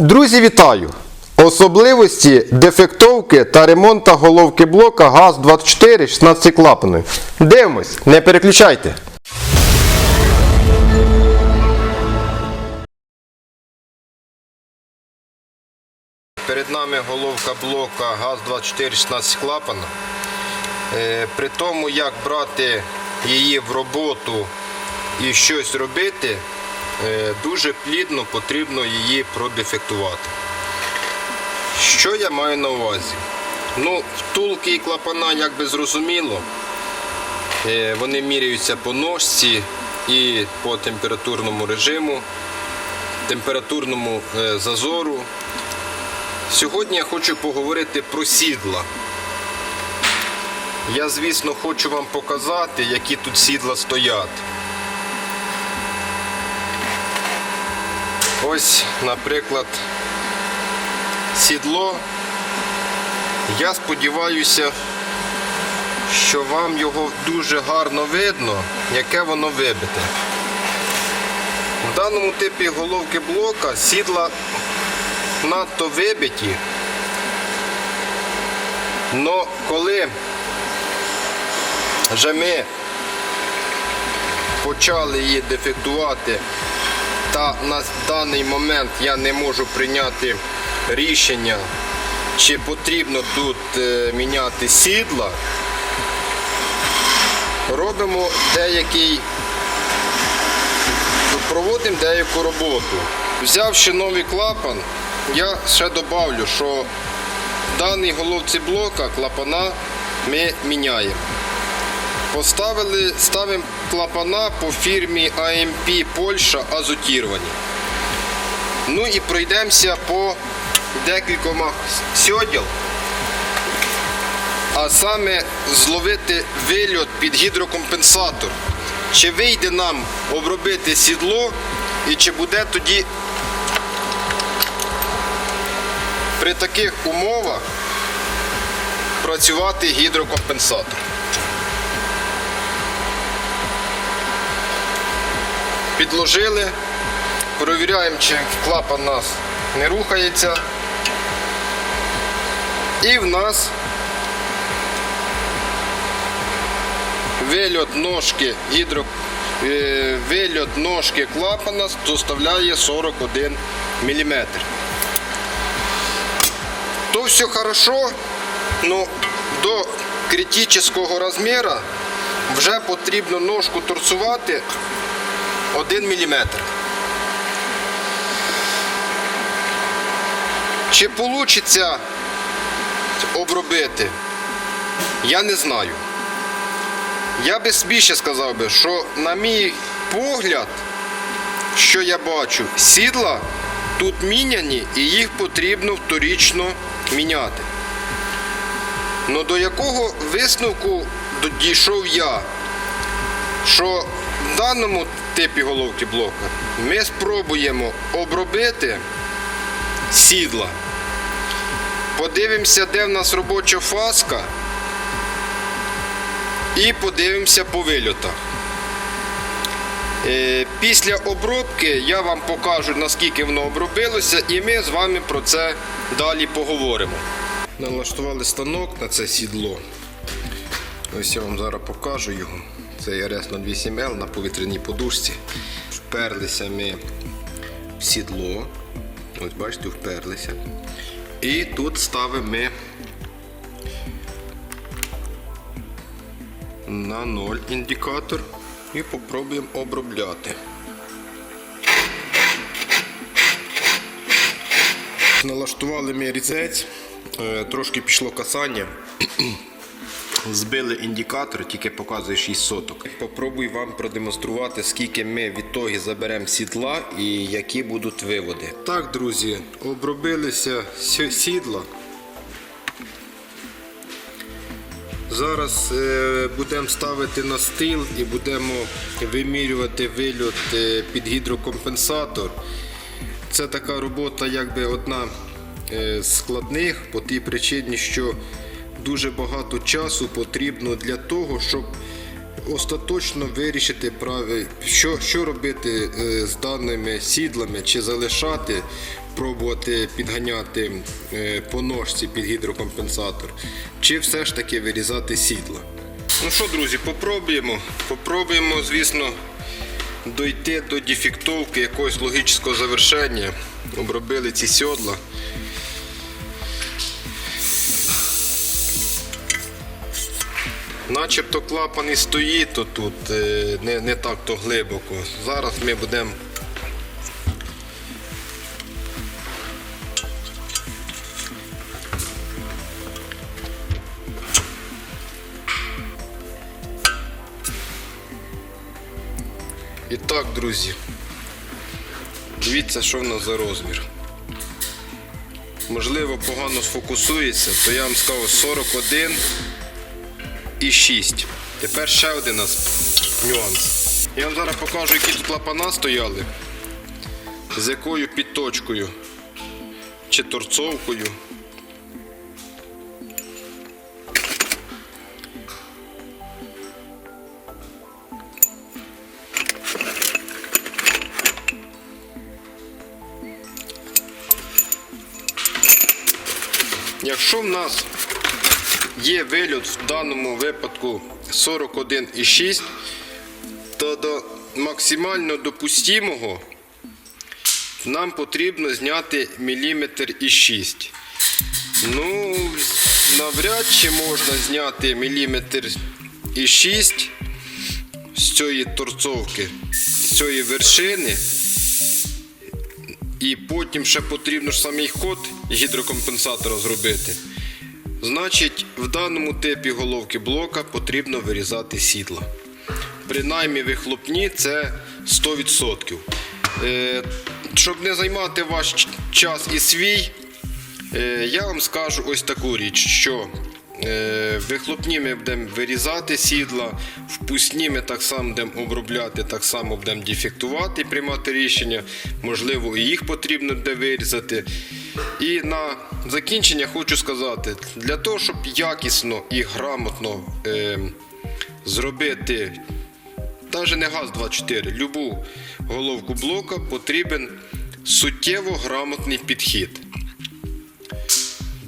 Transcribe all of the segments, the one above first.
Друзі, вітаю! Особливості дефектовки та ремонту головки блока ГАЗ-24 16 клапаною. Дивимось, не переключайте. Перед нами головка блока ГАЗ-24 16 клапана. Е, При тому, як брати її в роботу і щось робити, дуже плідно потрібно її продефектувати. Що я маю на увазі? Ну, втулки і клапана як би зрозуміло. Е, Вони міряються по ножці і по температурному режиму, температурному е, зазору. Сьогодні я хочу поговорити про сідла. Я, звісно, хочу вам показати, які тут сідла стоять. Ось, наприклад, сідло. Я сподіваюся, що вам його дуже гарно видно, яке воно вибите. В даному типі головки блока сідла надто вибиті. Но коли вже ми почали її дефектувати, та на даний момент я не можу прийняти рішення, чи потрібно тут е, міняти сідла, робимо деякий, проводимо деяку роботу. Взявши новий клапан, я ще добавлю, що в даній головці блока клапана ми міняємо. Поставили, ставимо клапана по фірмі AMP Польща азотіровані. Ну і пройдемося по декількома сьоділ. А саме зловити вильот під гідрокомпенсатор. Чи вийде нам обробити сідло і чи буде тоді при таких умовах працювати гідрокомпенсатор. Підложили, перевіряємо, чи клапан у нас не рухається. І в нас вильот ножки гідро, е, вильот ножки клапана доставляє 41 мм. То все хорошо, но до критичного розміру вже потрібно ножку торцувати 1 мм. Чи вийде обробити? Я не знаю. Я би більше сказав би, що на мій погляд, що я бачу, сідла тут міняні і їх потрібно вторічно міняти. Ну до якого висновку дійшов я? Що в даному типі головки блока ми спробуємо обробити сідла. Подивимося, де в нас робоча фаска. І подивимося по вильотах. Е, Після обробки я вам покажу, наскільки воно обробилося, і ми з вами про це далі поговоримо. Налаштували станок на це сідло. Ось я вам зараз покажу його. Це RS08L на повітряній подушці. Вперлися ми в сідло. Ось бачите, вперлися. І тут ставимо ми на 0 індикатор і попробуємо обробляти. Налаштували ми різець, е, трошки пішло касання. Збили індикатор, тільки показує 6 соток. Попробую вам продемонструвати, скільки ми від того заберемо сідла і які будуть виводи. Так, друзі, обробилися сідла. Зараз е, будемо ставити на стіл і будемо вимірювати вильот е, під гідрокомпенсатор. Це така робота, якби одна е, з складних по тій причині, що дуже багато часу потрібно для того, щоб остаточно вирішити що, що робити е, з даними сідлами, чи залишати, пробувати підганяти е, по ножці під гідрокомпенсатор, чи все ж таки вирізати сідла. Ну що, друзі, попробуємо. Попробуємо, звісно, дойти до дефектовки якогось логічного завершення. Обробили ці сьодла. Начебто клапан і стоїть то тут е, не, не так то глибоко. Зараз ми будемо І так, друзі, дивіться, що в нас за розмір. Можливо, погано сфокусується, то я вам скажу 41 і 6. Тепер ще один нас нюанс. Я вам зараз покажу, які тут клапана стояли, з якою підточкою чи торцовкою. Якщо в нас є вильот в даному випадку 41,6, то до максимально допустимого нам потрібно зняти міліметр і 6. Ну, навряд чи можна зняти міліметр і 6 з цієї торцовки, з цієї вершини. І потім ще потрібно ж самий ход гідрокомпенсатора зробити. Значить, в даному типі головки блока потрібно вирізати сідла. Принаймні вихлопні це 100%. Е, щоб не займати ваш час і свій, е, я вам скажу ось таку річ, що е, вихлопні ми будемо вирізати сідла, впускні ми так само будемо обробляти, так само будемо дефектувати і приймати рішення. Можливо, і їх потрібно буде вирізати. І на закінчення хочу сказати, для того, щоб якісно і грамотно е, зробити навіть не ГАЗ-24, любу головку блока потрібен суттєво грамотний підхід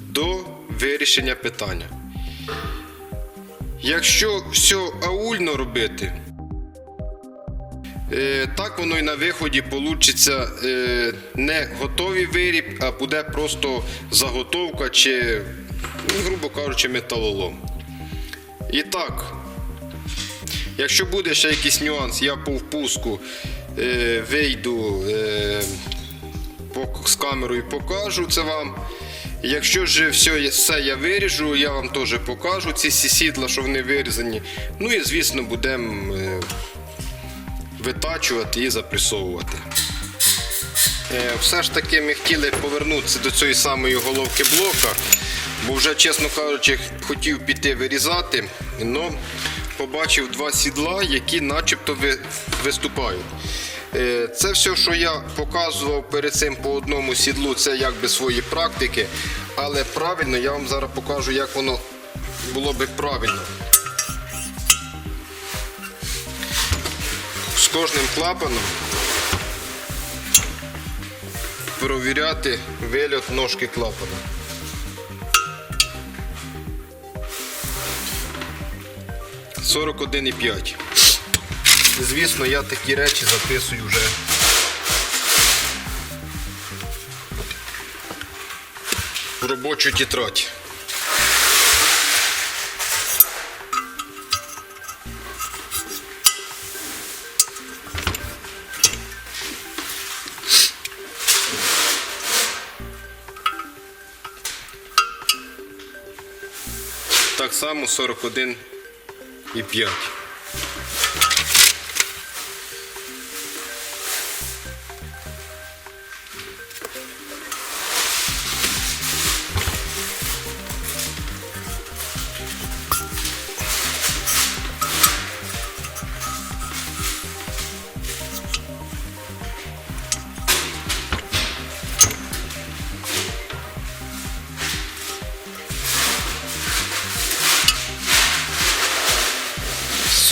до вирішення питання. Якщо все аульно робити, так воно і на виході получиться е, не готовий виріб, а буде просто заготовка чи, ну, грубо кажучи, металолом. І так, Якщо буде ще якийсь нюанс, я по впуску е, вийду е, з камерою покажу це вам. Якщо ж все, все я виріжу, я вам теж покажу ці сі- сідла, що вони вирізані. Ну і звісно будемо е, витачувати і запресовувати. Е, Все ж таки ми хотіли повернутися до цієї самої головки блока, бо вже, чесно кажучи, хотів піти вирізати, але побачив два сідла, які начебто виступають. Е, Це все, що я показував перед цим по одному сідлу, це якби свої практики. Але правильно я вам зараз покажу, як воно було би правильно. Кожним клапаном провіряти вильот ножки клапана. Сорок один і п'ять. Звісно, я такі речі записую вже. В робочу тетрадь. Так само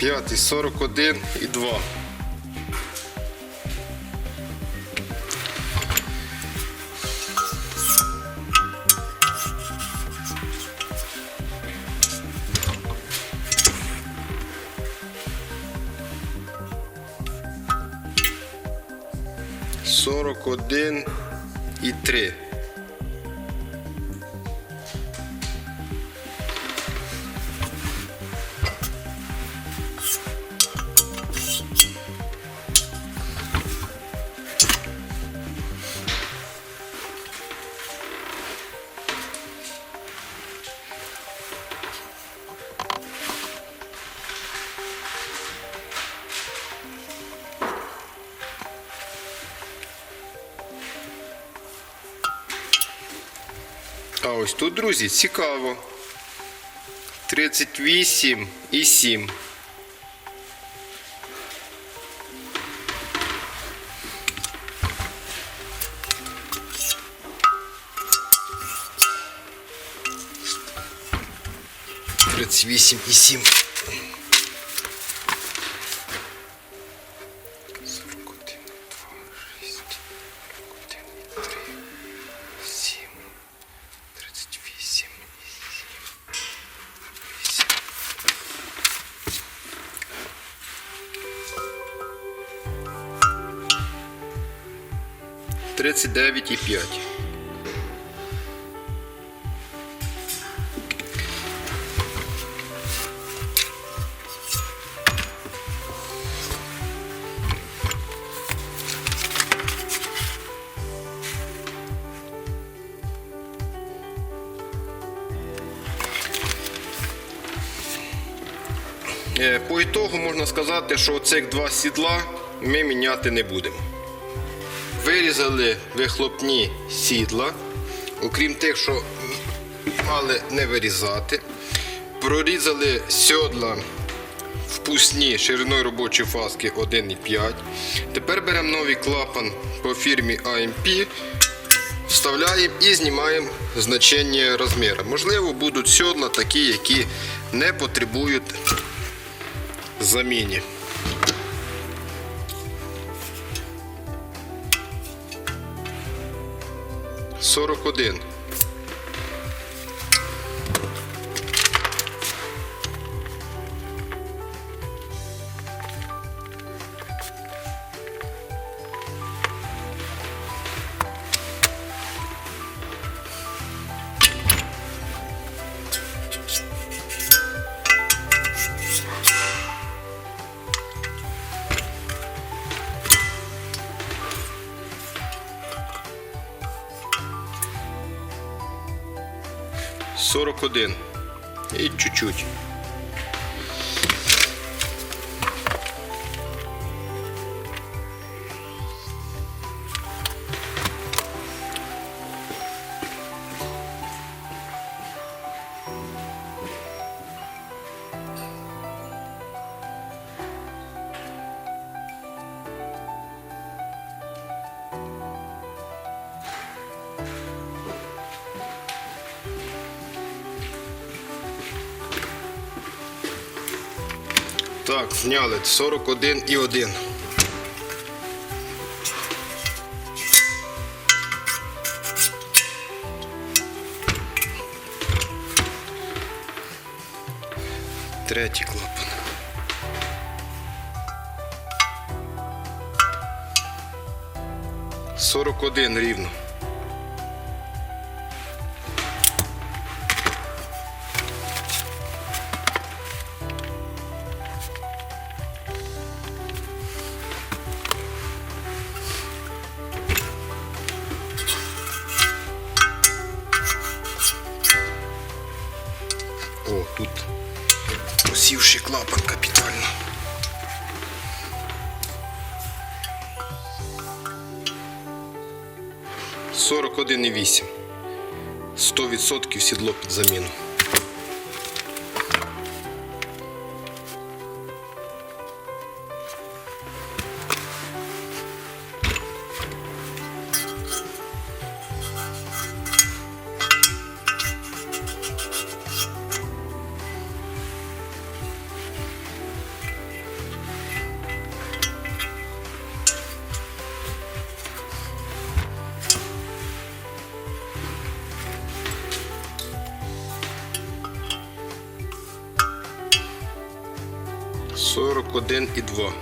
п'ятий 41 і 2. Сорок один і три. Друзі, цікаво. 38 і 7. Тридцять вісім і сім. 39,5. Е, по ітогу можна сказати, що цих два сідла ми міняти не будемо. Вирізали вихлопні сідла, окрім тих, що мали не вирізати. Прорізали сьодла впусні шириною робочої фаски 1,5. Тепер беремо новий клапан по фірмі AMP, вставляємо і знімаємо значення розміру. Можливо, будуть сьодла такі, які не потребують заміни. 41 один. І чуть-чуть. Так, зняли 41 і 1. Третій клапан. Сорок один рівно. 1,8. 100% сідло під заміну. 1 і 2.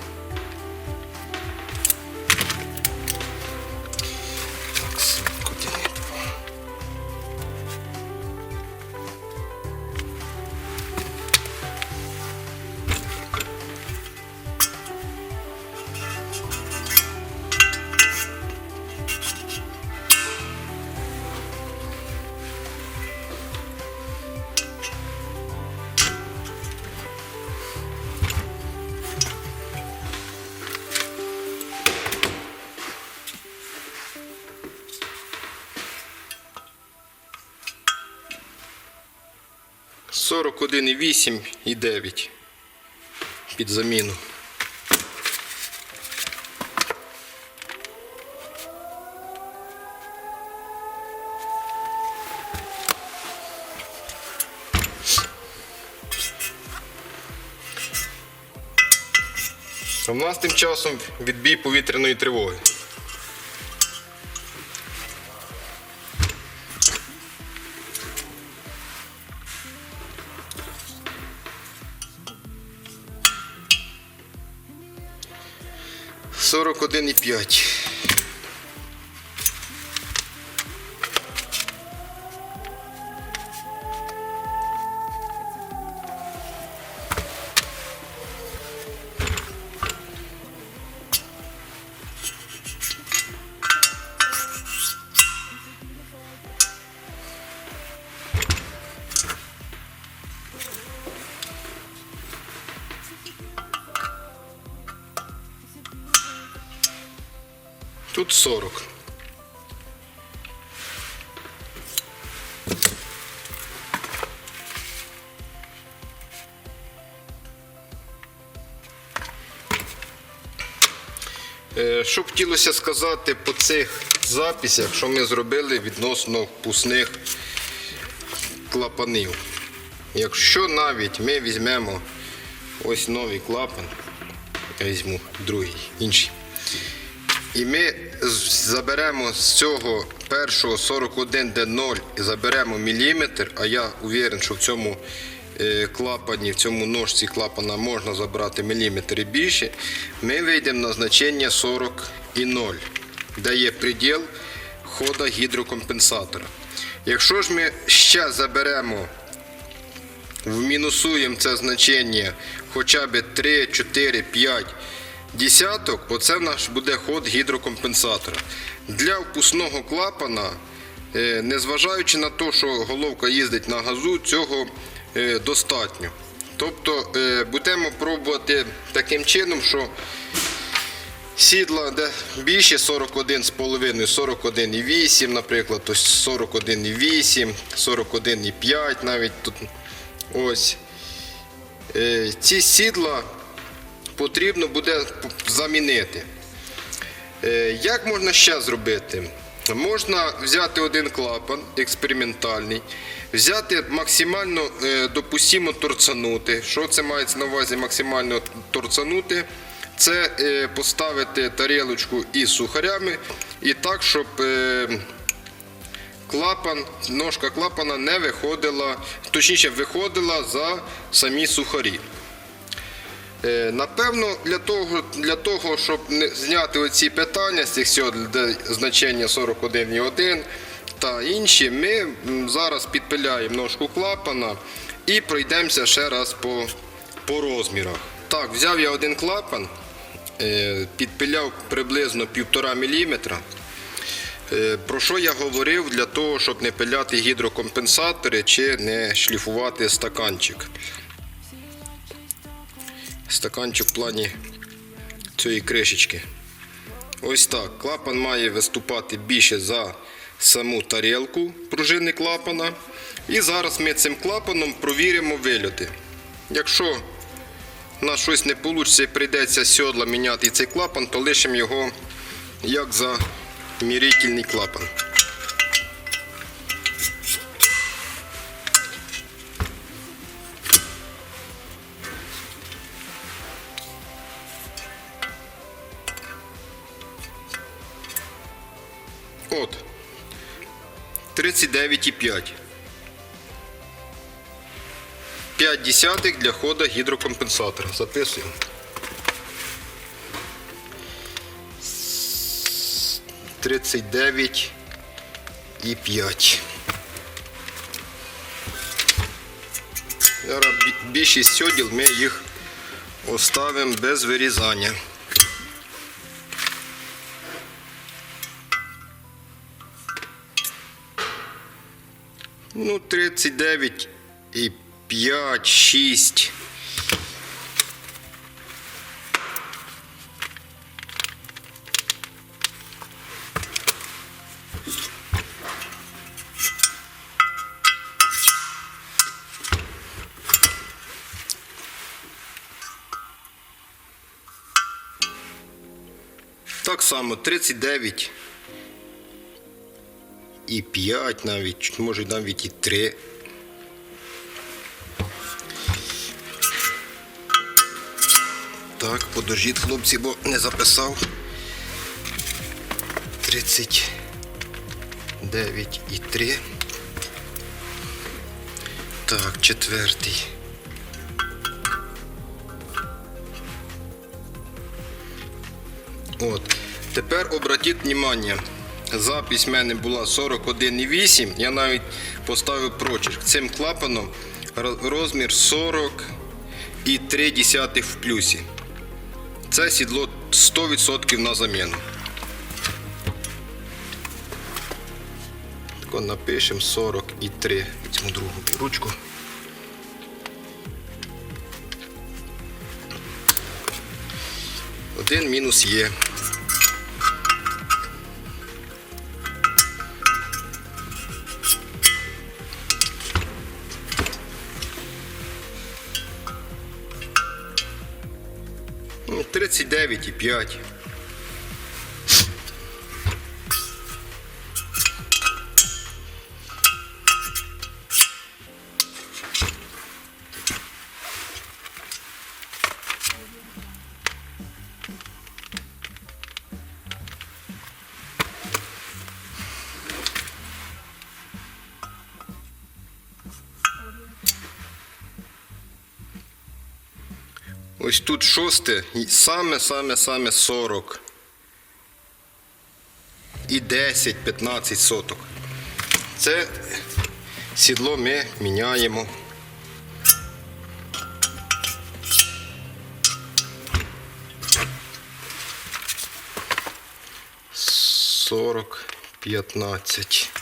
41,8 і 9 під заміну. У нас тим часом відбій повітряної тривоги. Один п'ять. Тут сорок. Е, Що хотілося сказати по цих записях, що ми зробили відносно впускних клапанів. Якщо навіть ми візьмемо ось новий клапан, я візьму другий, інший. І ми заберемо з цього першого 41 d 0 і заберемо міліметр, а я уверен, що в цьому е, клапані, в цьому ножці клапана можна забрати міліметр і більше, ми вийдемо на значення 40 і 0, де є приділ хода гідрокомпенсатора. Якщо ж ми ще заберемо вмінусуємо це значення хоча б 3, 4, 5 десяток, оце в нас буде ход гідрокомпенсатора. Для впускного клапана, е, незважаючи на те, що головка їздить на газу, цього е, достатньо. Тобто е, будемо пробувати таким чином, що Сідла, де більше 41,5, 41,8, наприклад, ось 41,8, 41,5 навіть тут. Ось. Ці сідла потрібно буде замінити. Е, Як можна ще зробити? Можна взяти один клапан експериментальний, взяти максимально е, допустимо торцанути. Що це мається на увазі максимально торцанути? Це е, поставити тарілочку із сухарями і так, щоб клапан, ножка клапана не виходила, точніше виходила за самі сухарі. Е, Напевно, для того, для того, щоб зняти оці питання з цих значення 41,1 та інші, ми зараз підпиляємо ножку клапана і пройдемося ще раз по, по розмірах. Так, взяв я один клапан, е, підпиляв приблизно 1,5 мм. Е, Про що я говорив для того, щоб не пиляти гідрокомпенсатори чи не шліфувати стаканчик. Стаканчик в плані цієї кришечки. Ось так. Клапан має виступати більше за саму тарілку пружини клапана. І зараз ми цим клапаном провіримо вильоти. Якщо на щось не вийде і прийдеться сьодла міняти цей клапан, то лишимо його як за мірительний клапан. 39,5. 5 десятих для хода гідрокомпенсатора. Записуємо. С- 39 і 5. Зараз більшість сьоділ ми їх оставимо без вирізання. 39 і 5, 6. Так само 39 і 5 навіть, може навіть і 3. Так, подождіть, хлопці, бо не записав. 39 і 3. Так, четвертий. От. Тепер обратіть увагу. Запись в мене була 41,8. Я навіть поставив прочерк. Цим клапаном розмір 40,3 в плюсі. Це сідло 100% на заміну. Тако напишемо 40,3. Візьму другу ручку. Один мінус є. 39,5. Ось тут шосте, і саме, саме, саме 40. І 10-15 соток. Це сідло ми міняємо. Сорок, п'ятнадцять.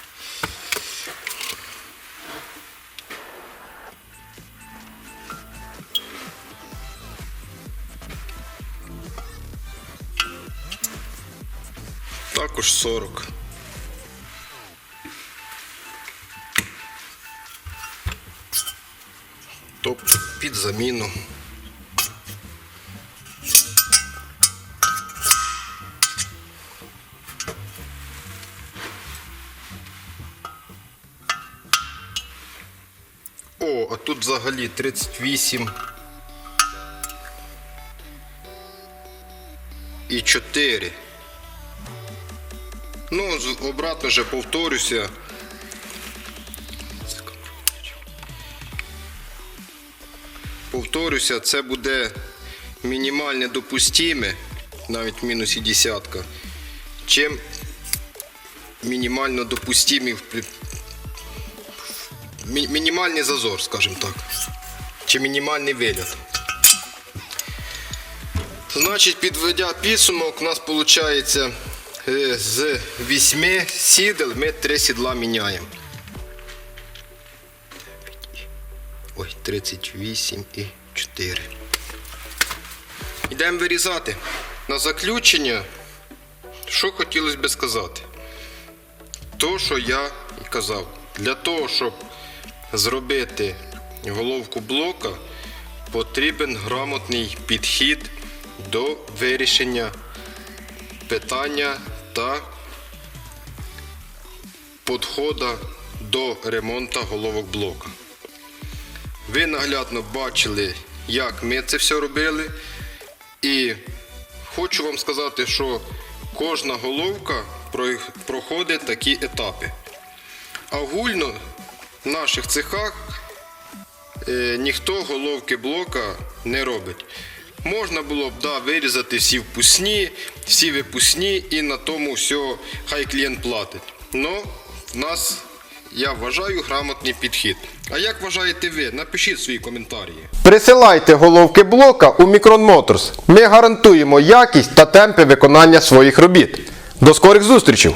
Також 40. Тобто під заміну. О, а тут взагалі 38 і 4. Ну, обратно вже повторюся. Повторюся, це буде мінімальне допустиме, навіть в мінусі десятка, чим мінімально допустимі мінімальний зазор, скажімо так. Чи мінімальний виліт. Значить, підведя підсумок, у нас виходить з 8 сідел ми 3 сідла міняємо. Ой, 38 і 4. Йдемо вирізати. На заключення, що хотілося би сказати? То, що я і казав, для того, щоб зробити головку блока, потрібен грамотний підхід до вирішення питання та підходу до ремонту головок блока. Ви наглядно бачили, як ми це все робили. І хочу вам сказати, що кожна головка проходить такі етапи. А огульно в наших цехах е, ніхто головки блока не робить. Можна було б да, вирізати всі впускні, всі випускні і на тому все хай клієнт платить. Но в нас, я вважаю, грамотний підхід. А як вважаєте ви? Напишіть свої коментарі. Присилайте головки блока у Micron Motors. Ми гарантуємо якість та темпи виконання своїх робіт. До скорих зустрічей!